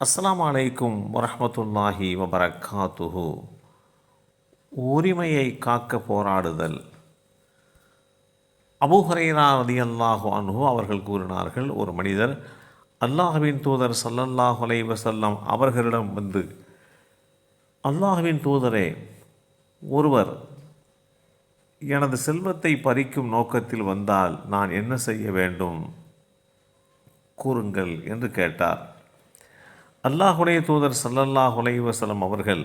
அஸ்லாம் அலைக்கும் வரமத்துல்லாஹி வபரக்காத்துஹு. உரிமையை காக்க போராடுதல். அபுஹரைரா ரதி அல்லாஹு அன்ஹு அவர்கள் கூறினார்கள் ஒரு மனிதர் அல்லாஹ்வின் தூதர் சல்லல்லாஹு அலை வசல்லம் அவர்களிடம் வந்து அல்லாஹ்வின் தூதரே ஒருவர் எனது செல்வத்தை பறிக்கும் நோக்கத்தில் வந்தால் நான் என்ன செய்ய வேண்டும்? கூறுங்கள் என்று கேட்டார். அல்லாஹுடைய தூதர் ஸல்லல்லாஹு அலைஹி அவர்கள்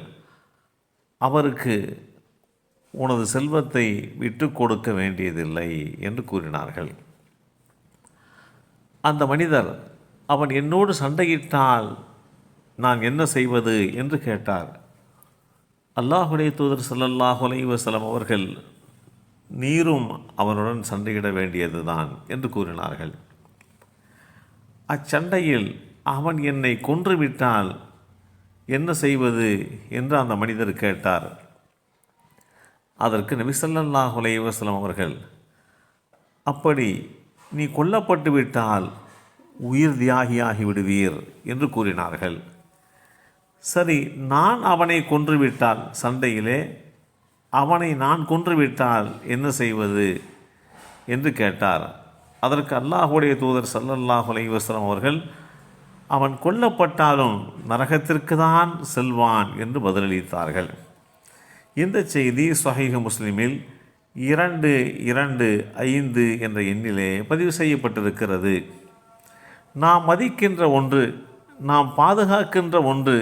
அவருக்கு உனது செல்வத்தை விட்டு கொடுக்க வேண்டியதில்லை என்று கூறினார்கள். அந்த மனிதர் அவன் என்னோடு சண்டையிட்டால் நான் என்ன செய்வது என்று கேட்டார். அல்லாஹுடைய தூதர் ஸல்லல்லாஹு அலைஹி அவர்கள் நீரும் அவனுடன் சண்டையிட வேண்டியதுதான் என்று கூறினார்கள். அச்சண்டையில் அவன் என்னை கொன்றுவிட்டால் என்ன செய்வது என்று அந்த மனிதர் கேட்டார். அதற்கு நபி ஸல்லல்லாஹு அவர்கள் அப்படி நீ கொல்லப்பட்டு விட்டால் உயிர் தியாகியாகி விடுவீர் என்று கூறினார்கள். சரி நான் அவனை கொன்றுவிட்டால் சண்டையிலே அவனை நான் கொன்றுவிட்டால் என்ன செய்வது என்று கேட்டார். அதற்கு அல்லாஹுடைய தூதர் ஸல்லல்லாஹு அலைஹி அவர்கள் அவன் கொல்லப்பட்டாலும் நரகத்திற்கு தான் செல்வான் என்று பதிலளித்தார்கள். இந்த செய்தி சொஹீஹ் முஸ்லிமில் இரண்டு இரண்டு ஐந்து என்ற எண்ணிலே பதிவு செய்யப்பட்டிருக்கிறது. நாம் மதிக்கின்ற ஒன்று நாம் பாதுகாக்கின்ற ஒன்று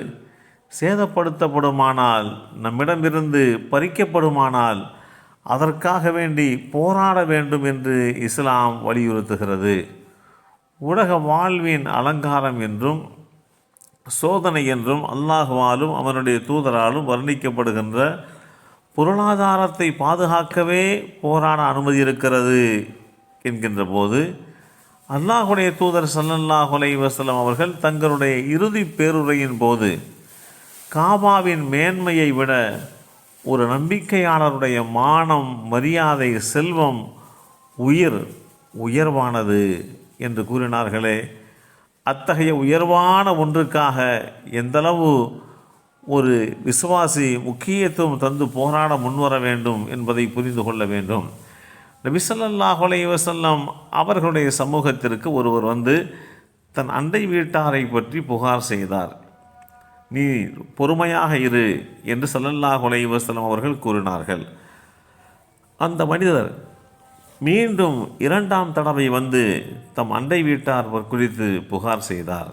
சேதப்படுத்தப்படுமானால் நம்மிடமிருந்து பறிக்கப்படுமானால் அதற்காக வேண்டி போராட வேண்டும் என்று இஸ்லாம் வலியுறுத்துகிறது. உலக வாழ்வின் அலங்காரம் என்றும் சோதனை என்றும் அல்லாஹுவாலும் அவனுடைய தூதராலும் வர்ணிக்கப்படுகின்ற பொருளாதாரத்தை பாதுகாக்கவே போராட அனுமதி இருக்கிறது என்கின்ற போது அல்லாஹுடைய தூதர் சல்லல்லாஹுலை வசலம் அவர்கள் தங்களுடைய இறுதி பேருரையின் போது காபாவின் மேன்மையை விட ஒரு நம்பிக்கையாளருடைய மானம் மரியாதை செல்வம் உயிர் உயர்வானது. என்று கூறினார்களே அத்தகைய உயர்வான ஒன்றுக்காக எந்தளவு ஒரு விசுவாசி முக்கியத்துவம் தந்து போராட முன்வர வேண்டும் என்பதை புரிந்து கொள்ள வேண்டும். நபி வசல்லம் அவர்களுடைய சமூகத்திற்கு ஒருவர் வந்து தன் அண்டை வீட்டாரை பற்றி புகார் செய்தார். நீ பொறுமையாக இரு என்று சல்லல்லாஹ் அலைஹி வஸல்லம் அவர்கள் கூறினார்கள். அந்த மனிதர் மீண்டும் இரண்டாம் தடவை வந்து தம் அண்டை வீட்டார் குறித்து புகார் செய்தார்.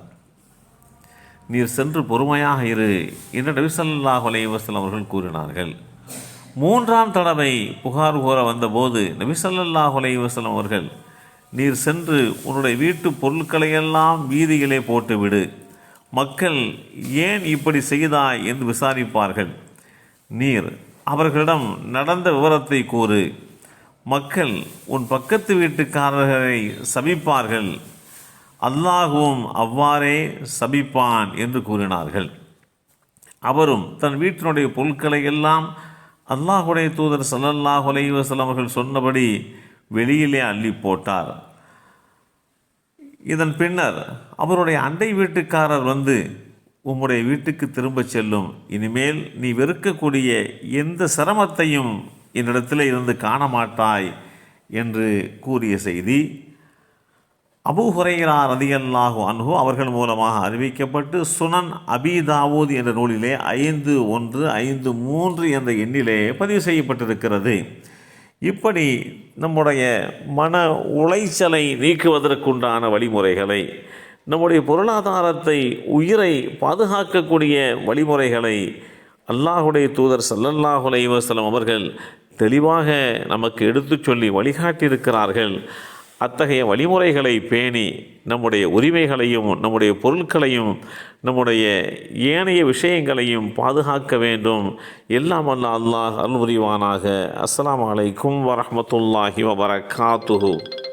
நீர் சென்று பொறுமையாக இரு என்று நபிசல்லாஹ் ஸல்லல்லாஹு அவர்கள் கூறினார்கள். மூன்றாம் தடவை புகார் கூற வந்தபோது நபிசல்லாஹ் ஸல்லல்லாஹு அவர்கள் நீர் சென்று உன்னுடைய வீட்டு பொருட்களையெல்லாம் வீதியிலே போட்டுவிடு. மக்கள் ஏன் இப்படி செய்தாய்? என்று விசாரிப்பார்கள். நீர் அவர்களிடம் நடந்த விவரத்தை கூறு. மக்கள் உன் பக்கத்து வீட்டுக்காரர்களை சபிப்பார்கள். அல்லாஹுவும் அவ்வாறே சபிப்பான் என்று கூறினார்கள். அவரும் தன் வீட்டினுடைய பொருட்களை எல்லாம் அல்லாஹுடைய தூதர் ஸல்லல்லாஹு அலைஹி அவர்கள் சொன்னபடி வெளியிலே அள்ளி போட்டார். இதன் பின்னர் அவருடைய அண்டை வீட்டுக்காரர் வந்து உம்முடைய வீட்டுக்கு திரும்பச் செல்லும். இனிமேல் நீ வெறுக்கக்கூடிய எந்த சிரமத்தையும் என்னிடத்தில் இருந்து காண மாட்டாய் என்று கூறிய செய்தி அபு ஹுரைரா ரதியல்லாஹு அன்ஹு அவர்கள் மூலமாக அறிவிக்கப்பட்டு சுனன் அபிதாவூத் என்ற நூலிலே ஐந்து ஒன்று ஐந்து மூன்று என்ற எண்ணிலே பதிவு செய்யப்பட்டிருக்கிறது. இப்படி நம்முடைய மன உளைச்சலை நீக்குவதற்குண்டான வழிமுறைகளை நம்முடைய பொருளாதாரத்தை உயிரை பாதுகாக்கக்கூடிய வழிமுறைகளை அல்லாஹுடைய தூதர் ஸல்லல்லாஹு அலைஹி அவர்கள் தெளிவாக நமக்கு எடுத்துச் சொல்லி வழிகாட்டியிருக்கிறார்கள். அத்தகைய வழிமுறைகளை பேணி நம்முடைய உரிமைகளையும் நம்முடைய பொருட்களையும் நம்முடைய ஏனைய விஷயங்களையும் பாதுகாக்க வேண்டும். எல்லாம் அல்ல அல்லாஹ் அருள் அஸ்லாம் வலைக்கும் வரமத்துல்லாஹி வரஹ்மத்துல்லாஹி